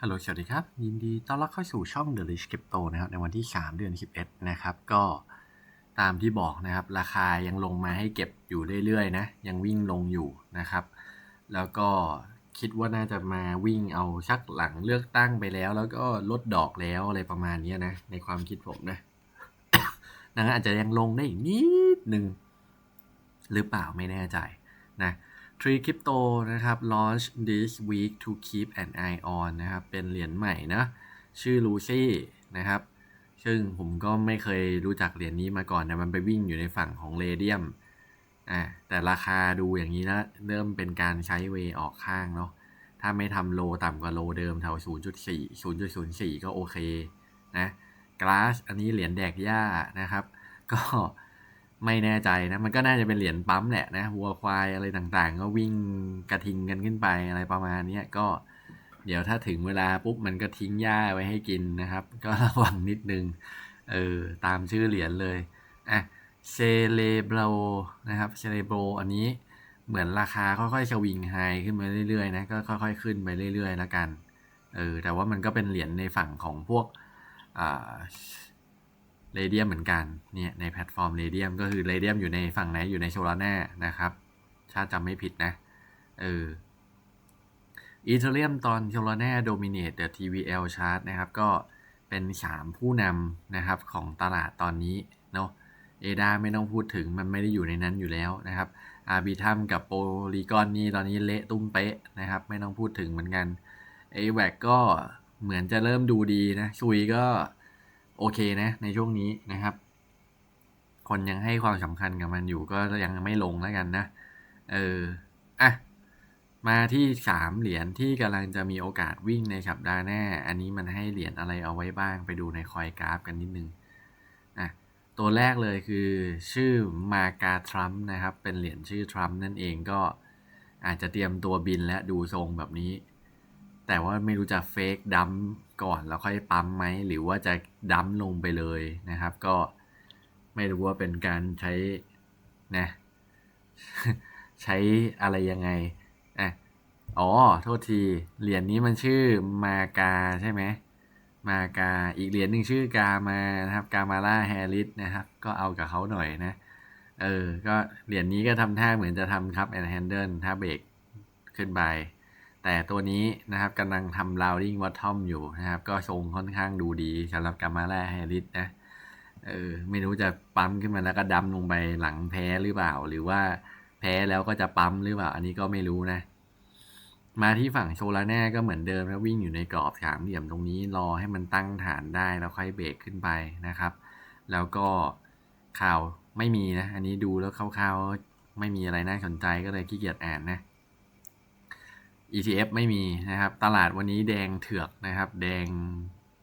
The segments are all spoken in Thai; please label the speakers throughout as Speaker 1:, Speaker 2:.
Speaker 1: ฮัลโหล สวัสดีครับ ยินดีต้อนรับเข้าสู่ช่อง The Rich Crypto นะครับ ในวันที่ 3 เดือน 11 นะครับ ก็ตามที่บอกนะครับ ราคายังลงมาให้เก็บอยู่เรื่อยๆนะ ยังวิ่งลงอยู่นะครับ แล้วก็คิดว่าน่าจะมาวิ่งเอาชักหลังเลือกตั้งไปแล้ว แล้วก็ลดดอกแล้วอะไรประมาณนี้นะ ในความคิดผมนะนั้นอาจจะยังลงได้อีกนิดหนึ่งหรือเปล่าไม่แน่ใจนะ Tree Crypto นะครับ launch this week to keep an eye on นะครับ เป็นเหรียญใหม่นะ ชื่อ Lucy นะครับ ซึ่งผมก็ไม่เคยรู้จักเหรียญนี้มาก่อนแต่มันไปวิ่งอยู่ในฝั่งของ Radium อ่าแต่ราคาดูอย่างนี้นะเริ่มเป็นการใช้เวออกข้างเนาะ ถ้าไม่ทำโลต่ำกว่าโลเดิมแถว 0.4 0.04 ก็โอเคนะ Glass อันนี้เหรียญแดกหญ้านะครับ ก็ ไม่แน่ใจนะมันก็น่าจะเป็นเหรียญปั๊มแหละนะวัวควายอะไรต่างๆ ก็วิ่งกระทิงกันขึ้นไปอะไรประมาณนี้ก็ เดี๋ยวถ้าถึงเวลาปุ๊บมันก็ทิ้งหญ้าไว้ให้กินนะครับ ก็ระวังนิดนึงเออตามชื่อเหรียญเลยอะเซเลโบรนะครับเซเลโบรอันนี้เหมือนราคาค่อยๆสวิงไฮขึ้นมาเรื่อยๆนะก็ค่อยๆขึ้นไปเรื่อยๆแล้วกันเออแต่ว่ามันก็เป็นเหรียญในฝั่งของพวกอ่า เรเดียมเหมือนกันเนี่ยในแพลตฟอร์มเรเดียมก็คือเรเดียมอยู่ในฝั่งไหนอยู่ในโซลาร่านะครับถ้าจำไม่ผิดนะเอออีเทเรียมตอนโซลาร่าโดมิเนตเดอะ TVL chart นะครับก็เป็น 3 ผู้นำนะครับของตลาดตอนนี้เนาะเอดาไม่ต้องพูดถึงมันไม่ได้อยู่ในนั้นอยู่แล้วนะครับอาร์บิทัมกับโปลีกอนนี่ตอนนี้เละตุ้มเป๊ะนะครับ ไม่ต้องพูดถึงเหมือนกันเอแวกก็เหมือนจะเริ่มดูดีนะชุยก็ โอเคนะ ในช่วงนี้นะครับ คนยังให้ความสำคัญกับมันอยู่ก็ยังไม่ลงแล้วกันนะ เออ อะ มาที่สามเหรียญที่กำลังจะมีโอกาสวิ่งในสัปดาห์หน้า อันนี้มันให้เหรียญอะไรเอาไว้บ้างไปดูในคอยกราฟกันนิดนึง อะ ตัวแรกเลยคือชื่อมากาทรัมป์นะครับ เป็นเหรียญชื่อทรัมป์นั่นเองก็อาจจะเตรียมตัวบินและดูทรงแบบนี้ แต่ว่าไม่รู้จะเฟกดัมก่อนแล้วค่อยปั๊มไหม หรือว่าจะดัมลงไปเลยนะครับ ก็ไม่รู้ว่าเป็นการใช้นะใช้อะไรยังไงอะอ๋อ โทษที เหรียญนี้มันชื่อมากาใช่ไหมมากาอีกเหรียญหนึ่งชื่อกามานะครับ กามาล่าแฮริสนะครับ ก็เอากับเขาหน่อยนะ เออ ก็เหรียญนี้ก็ทำท่าเหมือนจะทำครับแอนแฮนเดิลท่าเบรกขึ้นไป แต่ตัวนี้นะครับกำลังทำ rounding bottom อยู่นะครับ ก็ทรงค่อนข้างดูดีสำหรับกามาล่าแฮริสนะเออไม่รู้จะปั๊มขึ้นมาแล้วก็ดัมลงไปหลังแพ้หรือเปล่า หรือว่าแพ้แล้วก็จะปั๊มหรือเปล่า อันนี้ก็ไม่รู้นะ มาที่ฝั่งโชลาแน่ก็เหมือนเดิมแล้ววิ่งอยู่ในกรอบสามเหลี่ยมตรงนี้รอให้มันตั้งฐานได้แล้วค่อยเบรกขึ้นไปนะครับ แล้วก็ข่าวไม่มีนะ อันนี้ดูแล้วคร่าวๆไม่มีอะไรน่าสนใจก็เลยขี้เกียจอ่านนะ ETF ไม่มีนะครับ ตลาดวันนี้แดงเถือกนะครับ แดง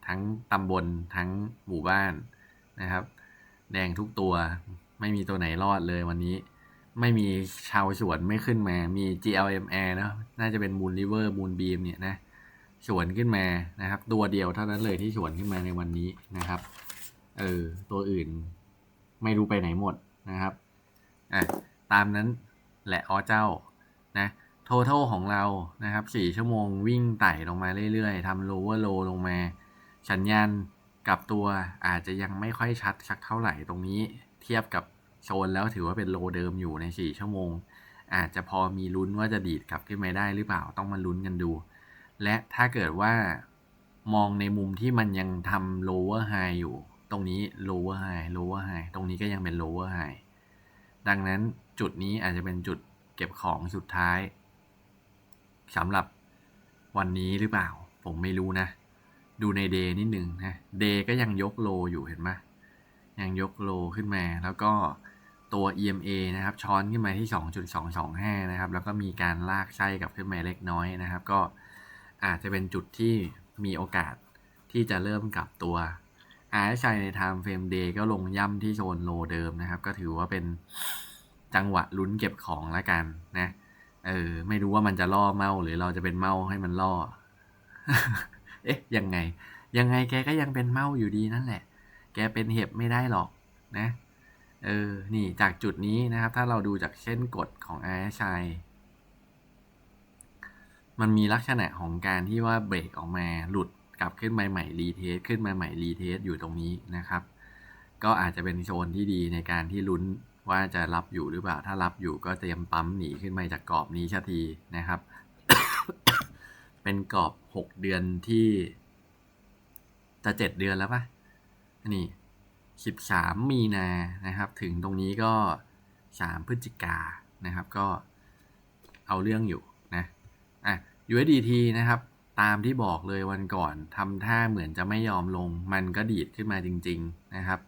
Speaker 1: ทั้งตำบลทั้งหมู่บ้านนะครับ แดงทุกตัว ไม่มีตัวไหนรอดเลยวันนี้ ไม่มีชาวสวนไม่ขึ้นมา มี GLMR เนะน่าจะเป็น Moon River Moon Beam เนี่ยนะสวนขึ้นมานะครับ ตัวเดียวเท่านั้นเลยที่สวนขึ้นมาในวันนี้นะครับ เออตัวอื่นไม่รู้ไปไหนหมดนะครับอะตามนั้นแหละอ๋อเจ้านะ total ของเรานะครับ4ชั่วโมงวิ่งไต่ลงมาเรื่อยๆทำ lower low ลงมา สัญญาณกับตัวอาจจะยังไม่ค่อยชัดสักเท่าไหร่ตรงนี้ เทียบกับโซนแล้วถือว่าเป็นโลเดิมอยู่ใน 4 ชั่วโมง อาจจะพอมีลุ้นว่าจะดีดกลับขึ้นมาได้หรือเปล่าต้องมาลุ้นกันดู และถ้าเกิดว่ามองในมุมที่มันยังทำ lower high อยู่ ตรงนี้ lower high lower high ตรงนี้ก็ยังเป็น lower high ดังนั้นจุดนี้อาจจะเป็นจุดเก็บของสุดท้าย สำหรับวันนี้หรือเปล่า ผมไม่รู้นะ ดูในเดย์นิดนึงนะเดย์ก็ยังยกโลอยู่เห็นไหมยังยกโลขึ้นมา แล้วก็ตัว EMA นะครับช้อนขึ้นมาที่ 2.225 นะครับ แล้วก็มีการลากไส้กลับขึ้นมาเล็กน้อยนะครับ ก็อาจจะเป็นจุดที่มีโอกาสที่จะเริ่มกลับตัว RSI ใน Time Frame Day ก็ลงย่ำที่โซนโลเดิมนะครับ ก็ถือว่าเป็นจังหวะลุ้นเก็บของแล้วกันนะ เออ ไม่รู้ว่ามันจะล่อเมาหรือเราจะเป็นเมาให้มันล่อ เอ๊ะ ยังไง ยังไงแกก็ยังเป็นเมาอยู่ดีนั่นแหละ แกเป็นเห็บไม่ได้หรอกนะ เออ นี่จากจุดนี้นะครับ ถ้าเราดูจากเส้นกดของ RSI มันมีลักษณะของการที่ว่าเบรกออกมาหลุดกลับขึ้นมาใหม่รีเทสขึ้นมาใหม่รีเทสอยู่ตรงนี้นะครับ ก็อาจจะเป็นโซนที่ดีในการที่ลุ้น ว่าจะรับอยู่หรือเปล่า ถ้ารับอยู่ก็เตรียมปั๊มหนีขึ้นมาจากกรอบนี้ชัทีนะครับ เป็นกรอบหกเดือนที่จะเจ็ดเดือนแล้วปะนี่สิบสามมีนานะครับ ถึงตรงนี้ก็สามพฤศจิกานะครับ ก็เอาเรื่องอยู่นะอะ USDT นะครับ ตามที่บอกเลยวันก่อนทำท่าเหมือนจะไม่ยอมลง มันก็ดีดขึ้นมาจริง ๆ นะครับ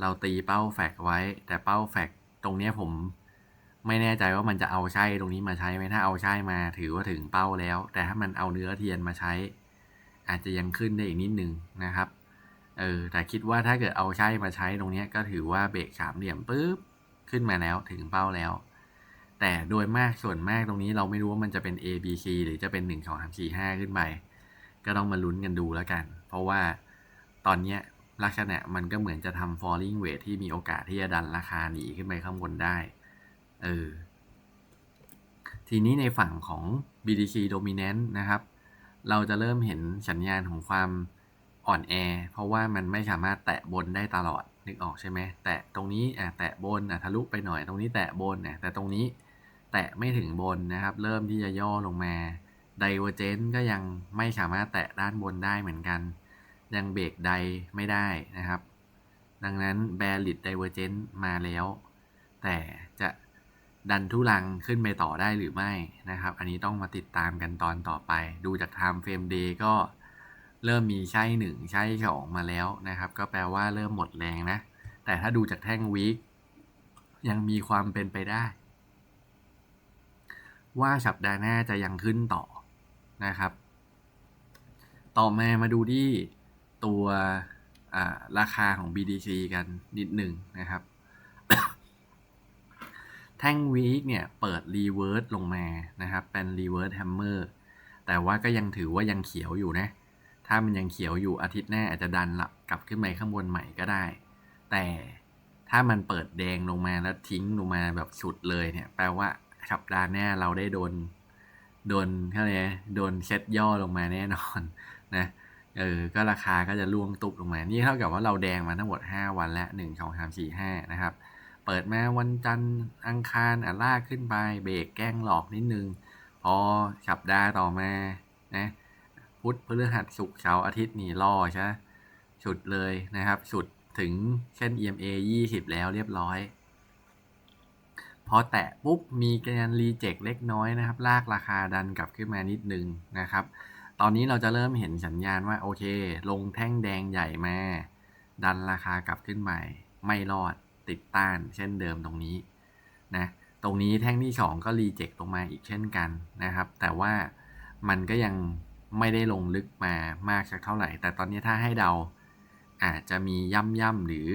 Speaker 1: เราตีเป้าแฟกไว้ แต่เป้าแฟกตรงเนี้ยผมไม่แน่ใจว่ามันจะเอาใช่ตรงนี้มาใช้ไหมถ้าเอาใช่มาถือว่าถึงเป้าแล้ว แต่ถ้ามันเอาเนื้อเทียนมาใช้ อาจจะยังขึ้นได้อีกนิดนึงนะครับเออแต่คิดว่าถ้าเกิดเอาใช่มาใช้ตรงเนี้ยก็ถือว่าเบรกสามเหลี่ยมปุ๊บขึ้นมาแล้วถึงเป้าแล้ว แต่โดยมากส่วนมากตรงนี้เราไม่รู้ว่ามันจะเป็น A B C หรือจะเป็น1 2 3 4 5ขึ้นไปก็ต้องมาลุ้นกันดูแล้วกัน เพราะว่าตอนเนี้ย ลักษณะมันก็เหมือนจะทำ falling weight ที่มีโอกาสที่จะดันราคาหนีขึ้นไปข้างบนได้ เออ ทีนี้ในฝั่งของ BTC dominant นะครับ เราจะเริ่มเห็นสัญญาณของความอ่อนแอ เพราะว่ามันไม่สามารถแตะบนได้ตลอด นึกออกใช่ไหม แตะตรงนี้อะแตะบนอะทะลุไปหน่อย ตรงนี้แตะบนอะแต่ตรงนี้แตะไม่ถึงบนนะครับ เริ่มที่จะย่อลงมา Divergent ก็ยังไม่สามารถแตะด้านบนได้เหมือนกัน ยังเบรกใดไม่ได้นะครับ ดังนั้น Bearish Divergent มาแล้ว แต่จะดันทุลังขึ้นไปต่อได้หรือไม่นะครับ อันนี้ต้องมาติดตามกันตอนต่อไป ดูจาก Time Frame Day ก็เริ่มมีใช่หนึ่งใช่สองมาแล้วนะครับ ก็แปลว่าเริ่มหมดแรงนะ แต่ถ้าดูจากแท่งวีคยังมีความเป็นไปได้ ว่าสัปดาห์หน้าจะยังขึ้นต่อนะครับ ต่อมามาดูที่ ตัวราคาของ BDC กันนิดหนึ่งนะครับ แท่งวีคเนี่ยเปิดรีเวิร์สลงมานะครับ เป็นรีเวิร์สแฮมเมอร์แต่ว่าก็ยังถือว่ายังเขียวอยู่นะ ถ้ามันยังเขียวอยู่อาทิตย์หน้าอาจจะดันลับกลับขึ้นไปข้างบนใหม่ก็ได้ แต่ถ้ามันเปิดแดงลงมาแล้วทิ้งลงมาแบบสุดเลยเนี่ย แปลว่าสัปดาห์หน้าเราได้โดน โดนเขาเรียกโดนเช็ดย่อลงมาแน่นอนนะ เออ ก็ราคาก็จะล่วงตุบลงมา นี่เท่ากับว่าเราแดงมาทั้งหมด 5 วันแล้ว1 2 3 4 5 นะครับ เปิดมาวันจันทร์อังคารอะลากขึ้นไป เบรกแกล้งหลอกนิดนึง พอสัปดาห์ต่อมา นะ พุธพฤหัสศุกร์เสาร์อาทิตย์นี่ล่อใช่สุดเลยนะครับ สุดถึงเช่น EMA 20 แล้วเรียบร้อย พอแตะปุ๊บมีการรีเจ็คเล็กน้อยนะครับ ลากราคาดันกลับขึ้นมานิดนึงนะครับ ตอนนี้เราจะเริ่มเห็นสัญญาณว่าโอเค ลงแท่งแดงใหญ่มา ดันราคากลับขึ้นใหม่ ไม่รอดติดต้าน เช่นเดิมตรงนี้นะตรงนี้แท่งที่ 2 ก็รีเจ็คลงมาอีกเช่นกันนะครับ แต่ว่ามันก็ยังไม่ได้ลงลึกมามากสักเท่าไหร่ แต่ตอนนี้ถ้าให้เดาอาจจะมีย่ำย่ำหรือ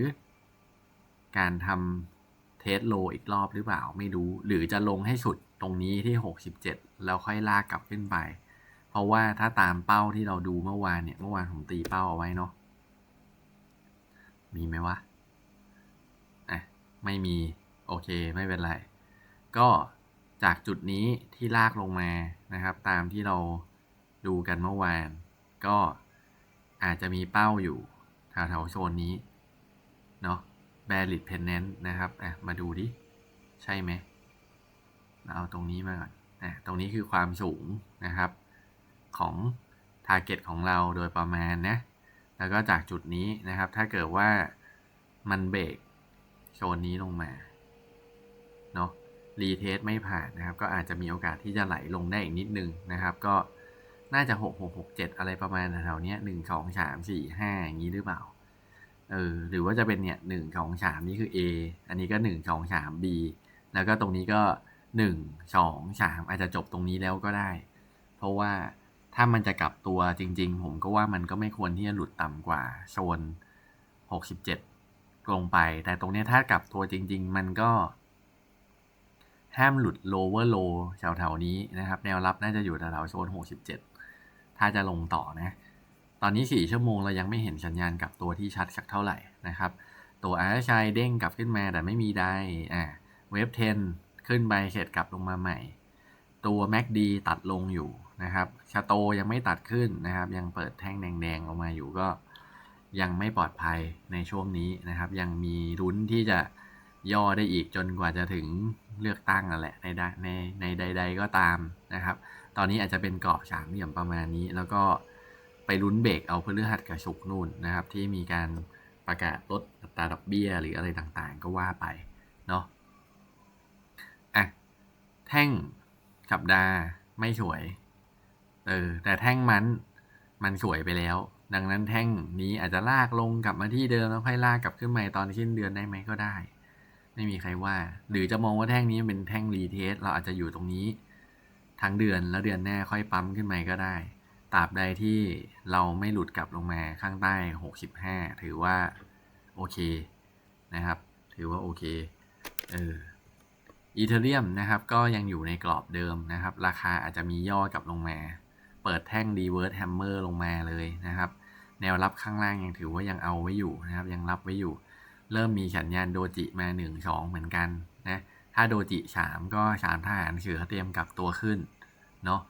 Speaker 1: การทำเทสโลอีกรอบหรือเปล่าไม่รู้ หรือจะลงให้สุดตรงนี้ที่ 67 แล้วค่อยลากกลับขึ้นไป ราะว่าถ้าตามเป้าที่เราดูเมื่อวานเนี่ย เมื่อวานผมตีเป้าเอาไว้เนาะ มีไหมวะ อะ ไม่มี โอเค ไม่เป็นไร ก็จากจุดนี้ที่ลากลงมานะครับ ตามที่เราดูกันเมื่อวาน ก็อาจจะมีเป้าอยู่แถวๆโซนนี้ เนาะ bearish pennant นะครับ อะ มาดูดิ ใช่ไหมเอาตรงนี้มาก่อน อะ ตรงนี้คือความสูงนะครับ ของ target ของเราโดยประมาณนะ แล้วก็จากจุดนี้นะครับ ถ้าเกิดว่ามันเบรกโซนนี้ลงมาเนาะรีเทสไม่ผ่านนะครับ ก็อาจจะมีโอกาสที่จะไหลลงได้อีกนิดนึงนะครับ ก็น่าจะหกหกหกเจ็ดอะไรประมาณแถวๆนี้หนึ่งสองสามสี่ห้าอย่างนี้หรือเปล่าเออหรือว่าจะเป็นเนี่ยหนึ่งสองสามนี่คือ A อันนี้ก็หนึ่งสองสาม B แล้วก็ตรงนี้ก็หนึ่งสองสามอาจจะจบตรงนี้แล้วก็ได้ เพราะว่า ถ้ามันจะกลับตัวจริง ๆ ผมก็ว่ามันก็ไม่ควรที่จะหลุดต่ำกว่าโซนหกสิบเจ็ดลงไป แต่ตรงนี้ถ้ากลับตัวจริง ๆ มันก็ ห้ามหลุด lower low แถวๆนี้นะครับ แนวรับน่าจะอยู่แถวๆโซน 67 ถ้าจะลงต่อนะ ตอนนี้ 4 ชั่วโมงเรายังไม่เห็นสัญญาณกลับตัวที่ชัดสักเท่าไหร่นะครับ ตัว RSI เด้งกลับขึ้นมาแต่ไม่มีได้อ่าเวฟ10 ขึ้นไปเสร็จกลับลงมาใหม่ ตัว MACD ตัดลงอยู่ นะครับชาโตยังไม่ตัดขึ้นนะครับ ยังเปิดแท่งแดงๆออกมาอยู่ก็ยังไม่ปลอดภัยในช่วงนี้นะครับ ยังมีรุ้นที่จะย่อได้อีกจนกว่าจะถึงเลือกตั้งนั่นแหละในใดในในใด ๆ ก็ตามนะครับ ตอนนี้อาจจะเป็นกรอบสามเหลี่ยมประมาณนี้ แล้วก็ไปลุ้นเบรกเอาเพฤหัสกับศุกร์นู่นนะครับ ที่มีการประกาศลดอัตราดอกเบี้ยหรืออะไรต่างๆ ก็ว่าไปเนาะอะแท่งสัปดาห์ไม่สวย เออ แต่แท่งมันมันสวยไปแล้ว ดังนั้นแท่งนี้อาจจะลากลงกลับมาที่เดิมแล้วค่อยลากกลับขึ้นมาตอนสิ้นเดือนได้ไหมก็ได้ ไม่มีใครว่า หรือจะมองว่าแท่งนี้เป็นแท่งรีเทสเราอาจจะอยู่ตรงนี้ ทั้งเดือนแล้วเดือนหน้าค่อยปั๊มขึ้นมาก็ได้ตราบใดที่เราไม่หลุดกลับลงมาข้างใต้ 65 ถือว่าโอเคนะครับ ถือว่าโอเคเอออีเทเรียมนะครับก็ยังอยู่ในกรอบเดิมนะครับ ราคาอาจจะมีย่อกลับลงมา เปิดแท่ง reverse hammer ลงมาเลยนะครับ แนวรับข้างล่างยังถือว่ายังเอาไว้อยู่นะครับ ยังรับไว้อยู่ เริ่มมีสัญญาณโดจิมา 1 2 เหมือนกันนะถ้าโดจิ 3 ก็สามทหารเสือเตรียมกลับตัวขึ้นเนาะ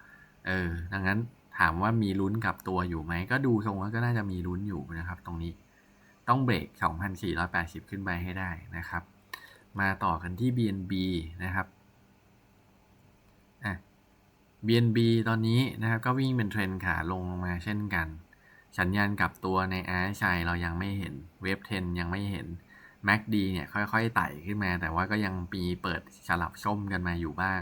Speaker 1: เออดังนั้นถามว่ามีลุ้นกลับตัวอยู่ไหม ก็ดูทรงแล้วก็น่าจะมีลุ้นอยู่นะครับ ตรงนี้ต้องเบรก 2,480 ขึ้นไปให้ได้นะครับ มาต่อกันที่ BNB นะครับ BNB ตอนนี้นะครับก็วิ่งเป็นเทรนขาลงลงมาเช่นกัน สัญญาณกลับตัวใน RSI เรายังไม่เห็นเวฟ10 ยังไม่เห็น MACD เนี่ยค่อยๆไต่ขึ้นมา แต่ว่าก็ยังปีเปิดฉลับส้มกันมาอยู่บ้าง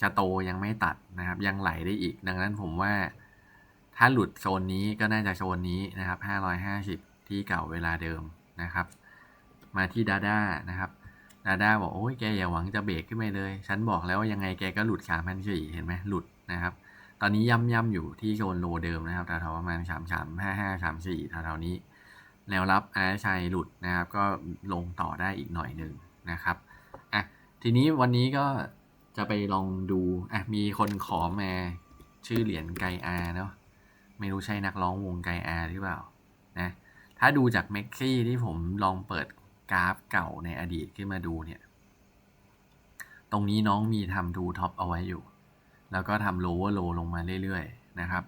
Speaker 1: ชาโตยังไม่ตัดนะครับยังไหลได้อีก ดังนั้นผมว่า ถ้าหลุดโซนนี้ก็น่าจะโซนนี้นะครับ 550 ที่เก่าเวลาเดิมนะครับ มาที่ดาด้านะครับ ดาด้าบอกโอ้ยแกอย่าหวังจะเบรกขึ้นไปเลย ฉันบอกแล้วว่ายังไงแกก็หลุด3,400เห็นไหมหลุดนะครับ ตอนนี้ย่ำย่ำอยู่ที่โซนโลเดิมนะครับแถวๆประมาณ3 3 5 5 3 4แถวๆนี้แนวรับอาชัยหลุดนะครับ ก็ลงต่อได้อีกหน่อยหนึ่งนะครับอะทีนี้วันนี้ก็จะไปลองดูอะมีคนขอมาชื่อเหรียญไกอาเนาะไม่รู้ใช่นักร้องวงไกอาหรือเปล่านะถ้าดูจากเม็กซี่ที่ผมลองเปิด กราฟเก่าในอดีตขึ้นมาดูเนี่ย ตรงนี้น้องมีทำดูท็อปเอาไว้อยู่ แล้วก็ทำโลว์โลลงมาเรื่อยๆ นะครับ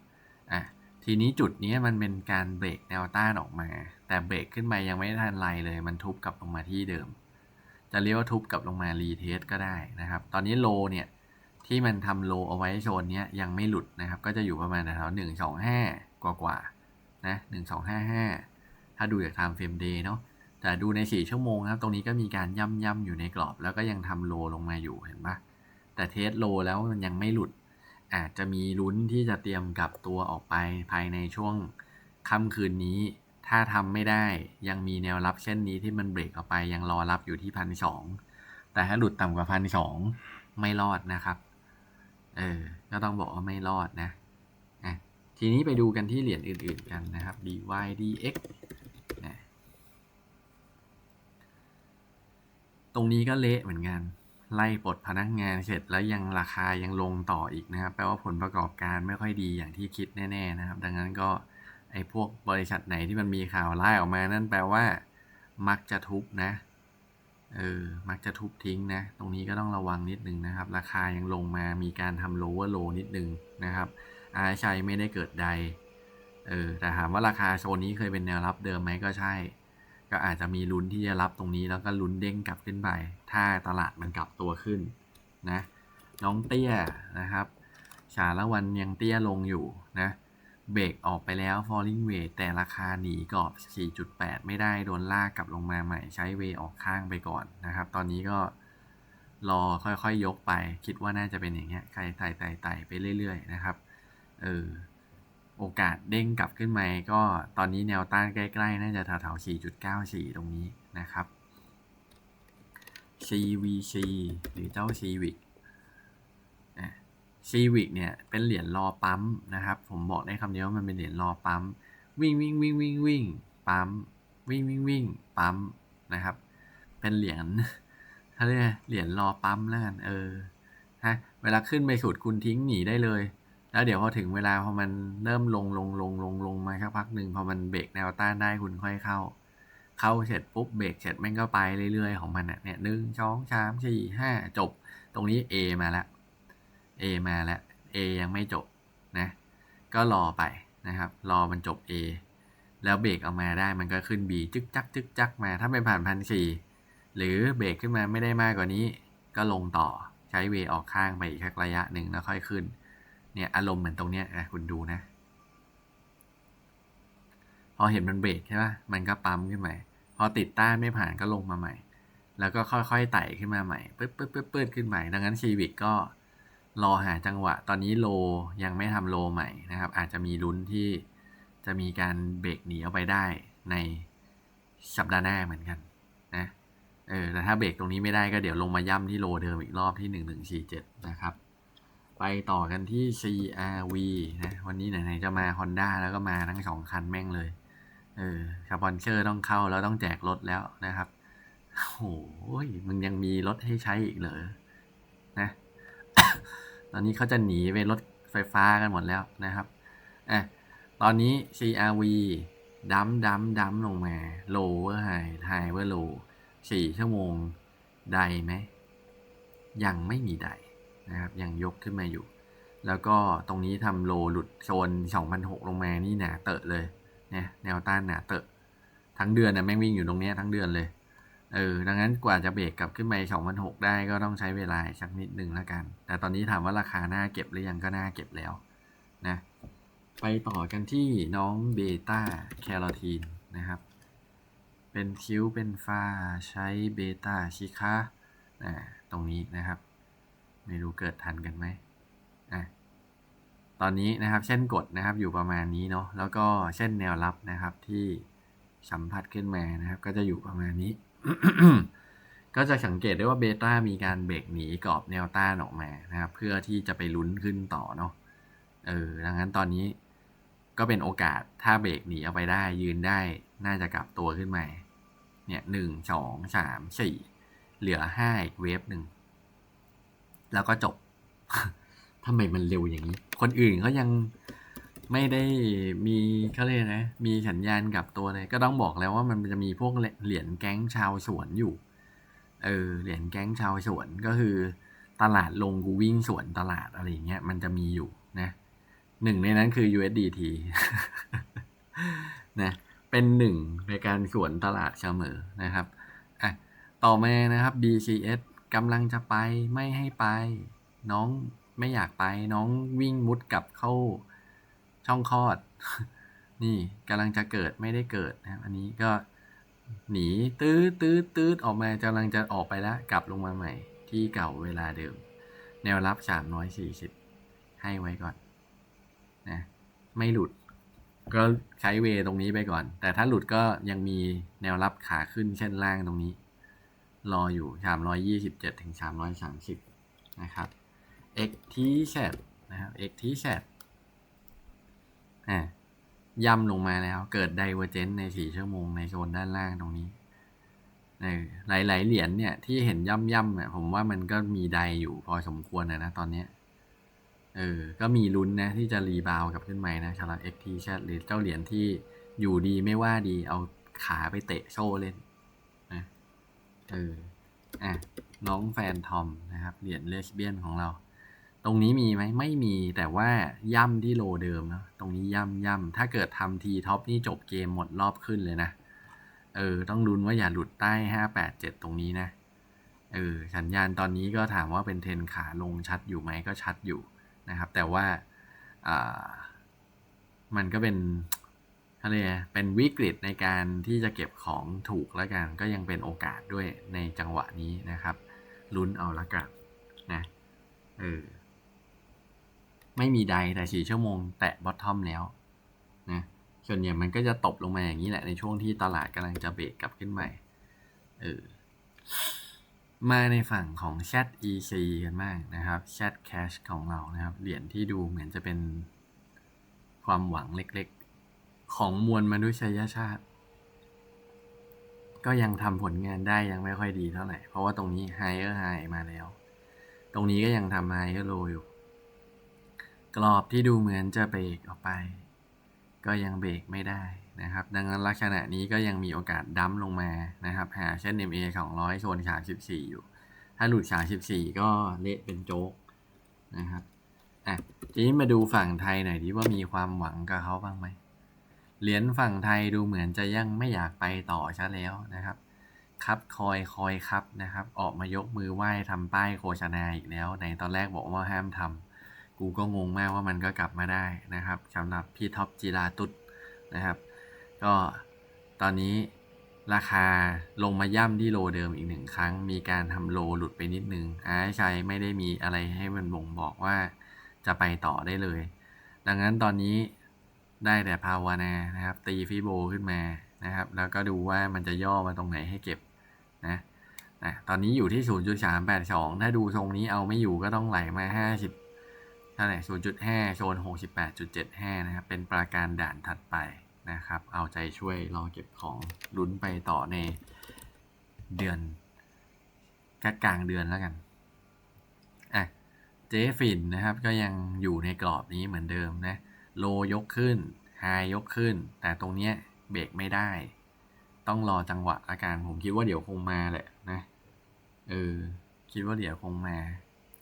Speaker 1: อะ ทีนี้จุดนี้มันเป็นการเบรกแนวต้านออกมา แต่เบรกขึ้นไปยังไม่ทันไรเลย มันทุบกลับลงมาที่เดิม จะเรียกว่าทุบกลับลงมารีเทสก็ได้นะครับ ตอนนี้โลเนี่ยที่มันทำโลเอาไว้โซนนี้ยังไม่หลุดนะครับ ก็จะอยู่ประมาณแถวหนึ่งสองห้ากว่ากว่านะหนึ่งสองห้าห้าถ้าดูจากไทม์เฟรมเดย์เนาะ แต่ดูใน 4 ชั่วโมงครับตรงนี้ก็มีการย่ำย่ำอยู่ในกรอบ แล้วก็ยังทำโลลงมาอยู่เห็นปะแต่เทสโลแล้วมันยังไม่หลุด อาจจะมีลุ้นที่จะเตรียมกลับตัวออกไปภายในช่วงค่ำคืนนี้ ถ้าทำไม่ได้ยังมีแนวรับเช่นนี้ที่มันเบรกออกไปยังรอรับอยู่ที่พันสองแต่ถ้าหลุดต่ำกว่าพันสองไม่รอดนะครับ เออ ก็ต้องบอกว่าไม่รอดนะ อะ ทีนี้ไปดูกันที่เหรียญอื่น ๆกันนะครับ DYDX นะ ต รงนี้ก็เละเหมือนกัน ไล่ปลดพนักงานเสร็จแล้วยังราคายังลงต่ออีกนะครับ แปลว่าผลประกอบการไม่ค่อยดีอย่างที่คิดแน่ ๆนะครับ ดังนั้นก็ไอ้พวกบริษัทไหนที่มันมีข่าวไล่ออกมานั่นแปลว่า มักจะทุบนะ เออ มักจะทุบทิ้งนะ ตรงนี้ก็ต้องระวังนิดนึงนะครับ ราคายังลงมา มีการทำโลเวอร์โลนิดนึงนะครับอาชัยไม่ได้เกิดใด เออ แต่ถามว่าราคาโซนนี้เคยเป็นแนวรับเดิมไหมก็ใช่ ก็อาจจะมีลุ้นที่จะรับตรงนี้แล้วก็ลุ้นเด้งกลับขึ้นไป ถ้าตลาดมันกลับตัวขึ้นนะน้องเตี้ยนะครับชาละวันยังเตี้ยลงอยู่นะเบรกออกไปแล้ว falling weight แต่ราคาหนีกรอบ 4.8 ไม่ได้โดนลากกลับลงมาใหม่ใช้เวออกข้างไปก่อนนะครับ ตอนนี้ก็รอค่อยๆยยกไป คิดว่าน่าจะเป็นอย่างเงี้ยใครไต่ไต่ไต่ไปเรื่อย ๆ นะครับ เออ โอกาสเด้งกลับขึ้นมาก็ตอนนี้แนวต้านใกล้ๆ น่าจะแถวๆ4.94 ตรงนี้นะครับ CVC หรือเจ้า Civic นะ Civic เนี่ยเป็นเหรียญรอปั๊มนะครับ ผมบอกได้คำเดียวว่ามันเป็นเหรียญรอปั๊ม วิ่งวิ่งวิ่งวิ่งวิ่งปั๊ม วิ่งวิ่งวิ่งปั๊มนะครับ เป็นเหรียญเขาเรียกเหรียญรอปั๊มแล้วกันเออฮะเวลาขึ้นไปสุดคุณทิ้งหนีได้เลย แล้วเดี๋ยวพอถึงเวลาพอมันเริ่มลงลงลงลงลงมาสักพักหนึ่งพอมันเบรกแนวต้านได้คุณค่อยเข้า เข้าเสร็จปุ๊บเบรกเสร็จแม่งก็ไปเรื่อยๆของมันอะเนี่ยหนึ่งสองสามสี่ห้าจบ ตรงนี้ A มาแล้ว A มาแล้ว A ยังไม่จบนะ ก็รอไปนะครับ รอมันจบ A แล้วเบรกออกมาได้มันก็ขึ้น B จึกจักจึกจักมาถ้าไม่ผ่านพันสี่หรือเบรกขึ้นมาไม่ได้มากกว่านี้ ก็ลงต่อใช้เวออกข้างไปอีกสักระยะหนึ่งแล้วค่อยขึ้น เนี่ยอารมณ์เหมือนตรงเนี้ยนะคุณดูนะ พอเห็นมันเบรกใช่ปะมันก็ปั๊มขึ้นมาพอติดต้านไม่ผ่านก็ลงมาใหม่ แล้วก็ค่อยๆไต่ขึ้นมาใหม่ปึ๊บปึ๊บปึ๊บปึ๊บขึ้นใหม่ดังนั้นซีวิกก็รอหาจังหวะ ตอนนี้โลยังไม่ทำโลใหม่นะครับ อาจจะมีลุ้นที่จะมีการเบรกหนีเอาไปได้ในสัปดาห์หน้าเหมือนกันนะเออแต่ถ้าเบรกตรงนี้ไม่ได้ก็เดี๋ยวลงมาย่ำที่โลเดิมอีกรอบที่หนึ่งหนึ่งสี่เจ็ดนะครับ ไปต่อกันที่ CRV นะ วันนี้ไหนๆจะมา Honda แล้วก็มาทั้งสองคันแม่งเลย เออสปอนเซอร์ต้องเข้าแล้วต้องแจกรถแล้วนะครับโอ้โหมึงยังมีรถให้ใช้อีกเหรอ นะ ตอนนี้เขาจะหนีไปรถไฟฟ้ากันหมดแล้วนะครับอะตอนนี้ CRV ดัมดัมดัมลงมา โลเวอร์ไฮไฮเวอร์โลสี่ชั่วโมง ใดไหม ยังไม่มีใด นะครับ ยังยกขึ้นมาอยู่ แล้วก็ตรงนี้ทำโลหลุดโซน2,006 ลงมานี่หนาเตอะเลยเนี่ยแนวต้านหนาเตอะ ทั้งเดือนนะแม่งวิ่งอยู่ตรงนี้ทั้งเดือนเลยเออดังนั้นกว่าจะเบรกกลับขึ้นไป2,006 ได้ก็ต้องใช้เวลาสักนิดหนึ่งแล้วกัน แต่ตอนนี้ถามว่าราคาหน่าเก็บหรือยังก็น่าเก็บแล้วนะไปต่อกันที่น้องเบต้าแคโรทีนนะครับ เป็นคิ้วเป็นฟ้าใช้เบต้าชิคาอ่าตรงนี้นะครับ ไม่รู้เกิดทันกันไหมอะตอนนี้นะครับเส้นกดนะครับอยู่ประมาณนี้เนาะแล้วก็เส้นแนวรับนะครับที่สัมผัสขึ้นมานะครับ ก็จะอยู่ประมาณนี้ ก็จะสังเกตได้ว่าเบต้ามีการเบรกหนีกรอบแนวต้านออกมานะครับ เพื่อที่จะไปลุ้นขึ้นต่อเนาะเออดังนั้นตอนนี้ก็เป็นโอกาสถ้าเบรกหนีเอาไปได้ยืนได้น่าจะกลับตัวขึ้นมาเนี่ยหนึ่งสองสามสี่เหลือห้าอีกเวฟหนึ่ง แล้วก็จบทำไมมันเร็วอย่างนี้ คนอื่นเขายังไม่ได้มีเขาเรียกนะ มีสัญญาณกับตัวเลย ก็ต้องบอกแล้วว่ามันจะมีพวกเหรียญแก๊งชาวสวนอยู่ เออ เหรียญแก๊งชาวสวนก็คือ ตลาดลงกูวิ่งสวนตลาดอะไรเงี้ย มันจะมีอยู่นะหนึ่งในนั้นคือ USDT นะเป็นหนึ่งในการสวนตลาดเสมอนะครับอะต่อมานะครับ BCS กำลังจะไปไม่ให้ไป น้องไม่อยากไป น้องวิ่งมุดกลับเข้าช่องคลอด นี่กำลังจะเกิดไม่ได้เกิดนะครับ อันนี้ก็หนีตื้อตื้อตื้อออกมากำลังจะออกไปแล้ว กลับลงมาใหม่ ที่เก่าเวลาเดิม แนวรับสามร้อยสี่สิบให้ไว้ก่อนนะไม่หลุด ก็ใช้เวตรงนี้ไปก่อน แต่ถ้าหลุดก็ยังมีแนวรับขาขึ้นเช่นล่างตรงนี้ รออยู่สามร้อยยี่สิบเจ็ดถึงสามร้อยสามสิบนะครับ x t z นะครับ x t z อะย่ำลงมาแล้วเกิดไดเวอร์เจนในสี่ชั่วโมงในโซนด้านล่างตรงนี้เออหลายๆเหรียญเนี่ยที่เห็นย่ำย่ำเนี่ยผมว่ามันก็มีไดอยู่พอสมควรนะนะตอนเนี้ยเออ ก็มีลุ้นนะที่จะรีบาวกลับขึ้นมานะชาร์ล XT แชทหรือเจ้าเหรียญที่อยู่ดีไม่ว่าดีเอาขาไปเตะโซ่เล่น เอออะน้องแฟนทอมนะครับ เหรียญเลสเบี้ยนของเรา ตรงนี้มีไหมไม่มีแต่ว่าย่ำที่โลเดิมนะตรงนี้ย่ำย่ำถ้าเกิดทำทีท็อปนี่จบเกมหมดรอบขึ้นเลยนะเออ ต้องลุ้นว่าอย่าหลุดใต้ห้าแปดเจ็ดตรงนี้นะเออสัญญาณตอนนี้ก็ถามว่าเป็นเทรนขาลงชัดอยู่ไหมก็ชัดอยู่นะครับ แต่ว่าอ่ามันก็เป็น อะไรเป็นวิกฤตในการที่จะเก็บของถูกแล้วกัน ก็ยังเป็นโอกาสด้วยในจังหวะนี้นะครับ ลุ้นเอาละกันนะเออไม่มีใดแต่สี่ชั่วโมง แตะบอททอมแล้วนะส่วนใหญ่มันก็จะตบลงมาอย่างนี้แหละในช่วงที่ตลาดกำลังจะเบรกกลับขึ้นใหม่เออมาในฝั่งของ Chat EC กันบ้างนะครับ Chat Cash ของเรานะครับ เหรียญที่ดูเหมือนจะเป็นความหวังเล็ก ของมวลมนุษยชาติ ก็ยังทำผลงานได้ยังไม่ค่อยดีเท่าไหร่ เพราะว่าตรงนี้ Higher High มาแล้ว ตรงนี้ก็ยังทำ Higher Low อยู่ กรอบที่ดูเหมือนจะเบรกออกไป ก็ยังเบรกไม่ได้นะครับ ดังนั้นลักษณะนี้ก็ยังมีโอกาสดั้มลงมานะครับ หาเช่น MA 200โซน34อยู่ ถ้าหลุด34ก็เละเป็นโจ๊กนะครับอะทีนี้มาดูฝั่งไทยหน่อยดิว่ามีความหวังกับเขาบ้างไหม เหรียญฝั่งไทยดูเหมือนจะยังไม่อยากไปต่อซะแล้วนะครับ ครับคอยคอยครับนะครับ ออกมายกมือไหว้ทำป้ายโฆษณาอีกแล้วในตอนแรกบอกว่าห้ามทำกูก็งงมากว่ามันก็กลับมาได้นะครับสำหรับพี่ท็อปจิราตุดนะครับ ก็ตอนนี้ราคาลงมาย่ำที่โลเดิมอีกหนึ่งครั้ง มีการทำโลหลุดไปนิดนึงอาชัยไม่ได้มีอะไรให้มันบ่งบอกว่าจะไปต่อได้เลย ดังนั้นตอนนี้ ได้แต่ภาวนานะครับ ตีฟิโบขึ้นมานะครับ แล้วก็ดูว่ามันจะย่อมาตรงไหนให้เก็บนะนะตอนนี้อยู่ที่ 0.382 ถ้าดูทรงนี้เอาไม่อยู่ก็ต้องไหลมา 50เท่าไหร่0.5 โซน 68.75 นะครับ เป็นปราการด่านถัดไปนะครับ เอาใจช่วยรอเก็บของลุ้นไปต่อในเดือนกกลางเดือนแล้วกันอะเจฟินนะครับ ก็ยังอยู่ในกรอบนี้เหมือนเดิมนะ โลยกขึ้นไฮยกขึ้น แต่ตรงเนี้ยเบรกไม่ได้ ต้องรอจังหวะอาการผมคิดว่าเดี๋ยวคงมาแหละนะเออคิดว่าเดี๋ยวคงมา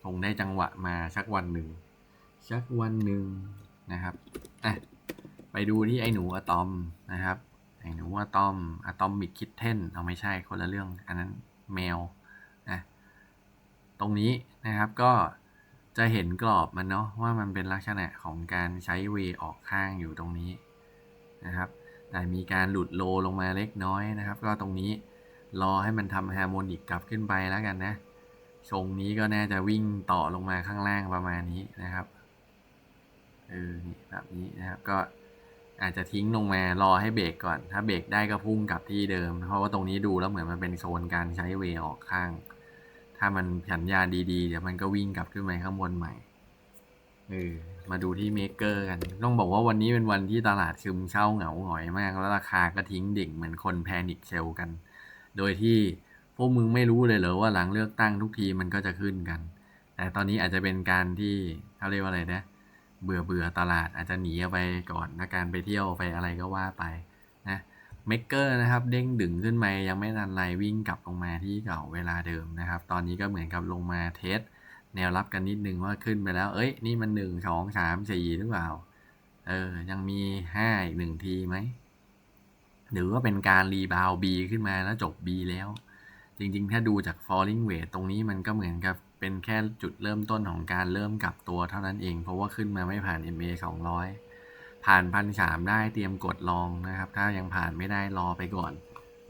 Speaker 1: คงได้จังหวะมาสักวันหนึ่งสักวันหนึ่งนะครับอะไปดูที่ไอ้หนูอะตอมนะครับไอ้หนูอะตอมอะตอมมิกคิดเทนเอาไม่ใช่คนละเรื่อง อันนั้นแมวนะตรงนี้นะครับก็ จะเห็นกรอบมันเนาะว่ามันเป็นลักษณะของการใช้เวออกข้างอยู่ตรงนี้นะครับ แต่มีการหลุดโลลงมาเล็กน้อยนะครับ ก็ตรงนี้รอให้มันทำฮาร์โมนิกกลับขึ้นไปแล้วกันนะทรงนี้ก็น่าจะวิ่งต่อลงมาข้างล่างประมาณนี้นะครับเออนี่แบบนี้นะครับก็อาจจะทิ้งลงมารอให้เบรกก่อน ถ้าเบรกได้ก็พุ่งกลับที่เดิม เพราะว่าตรงนี้ดูแล้วเหมือนมันเป็นโซนการใช้เวออกข้าง ถ้ามันสัญญาณดีๆ เดี๋ยวมันก็วิ่งกลับขึ้นไปข้างบนใหม่เออมาดูที่เมกเกอร์กัน ต้องบอกว่าวันนี้เป็นวันที่ตลาดซึมเศร้าเหงาหงอยมาก แล้วราคาก็ทิ้งดิ่งเหมือนคนแพนิคเซลกัน โดยที่พวกมึงไม่รู้เลยเหรอว่าหลังเลือกตั้งทุกทีมันก็จะขึ้นกัน แต่ตอนนี้อาจจะเป็นการที่เขาเรียกว่าอะไรนะ เบื่อเบื่อตลาดอาจจะหนีไปก่อนนะการไปเที่ยวไปอะไรก็ว่าไป เมกเกอร์นะครับเด้งดึงขึ้นมายังไม่ทันไรวิ่งกลับลงมาที่เก่าเวลาเดิมนะครับ ตอนนี้ก็เหมือนกับลงมาเทสแนวรับกันนิดนึงว่าขึ้นไปแล้ว เอ้ย นี่มันหนึ่งสองสามสี่หรือเปล่า เออ ยังมีห้าอีกหนึ่งทีไหม หรือว่าเป็นการรีบาวบีขึ้นมาแล้วจบ B แล้ว จริงๆ ถ้าดูจาก falling weight ตรงนี้มันก็เหมือนกับเป็นแค่จุดเริ่มต้นของการเริ่มกลับตัวเท่านั้นเอง เพราะว่าขึ้นมาไม่ผ่าน MA 200 ผ่านพันสามได้เตรียมกดลองนะครับ ถ้ายังผ่านไม่ได้รอไปก่อน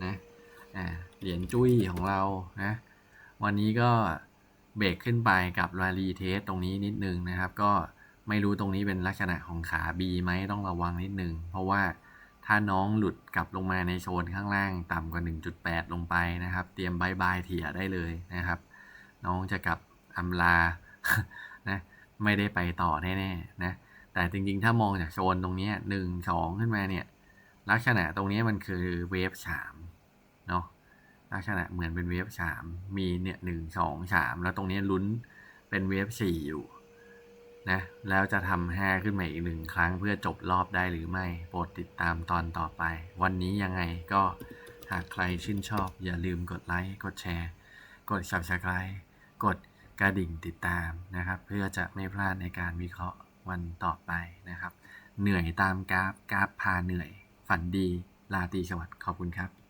Speaker 1: นะเหรียญจุ้ยของเรานะวันนี้ก็เบรกขึ้นไปกับรารีเทสตรงนี้นิดนึงนะครับ ก็ไม่รู้ตรงนี้เป็นลักษณะของขา B ไหมต้องระวังนิดนึง เพราะว่าถ้าน้องหลุดกลับลงมาในโซนข้างล่างต่ำกว่า 1.8 ลงไปนะครับ เตรียมบายบายเถียได้เลยนะครับ น้องจะกลับอำลานะไม่ได้ไปต่อแน่ๆนะ แต่จริงๆ ถ้ามองจากโซนตรงนี้หนึ่งสองขึ้นมาเนี่ย ลักษณะตรงนี้มันคือเวฟสามเนาะลักษณะเหมือนเป็นเวฟสามมีเนี่ยหนึ่งสองสามแล้วตรงนี้ลุ้นเป็นเวฟสี่อยู่นะแล้วจะทำห้าขึ้นมาอีกหนึ่งครั้งเพื่อจบรอบได้หรือไม่ โปรดติดตามตอนต่อไป วันนี้ยังไงก็หากใครชื่นชอบ อย่าลืมกดไลค์กดแชร์ กด subscribe กดกระดิ่งติดตามนะครับ เพื่อจะไม่พลาดในการวิเคราะห์ วันต่อไปนะครับ เหนื่อยตามกราฟกราฟพาเหนื่อย ฝันดีลาตีสวัสดิ์ขอบคุณครับ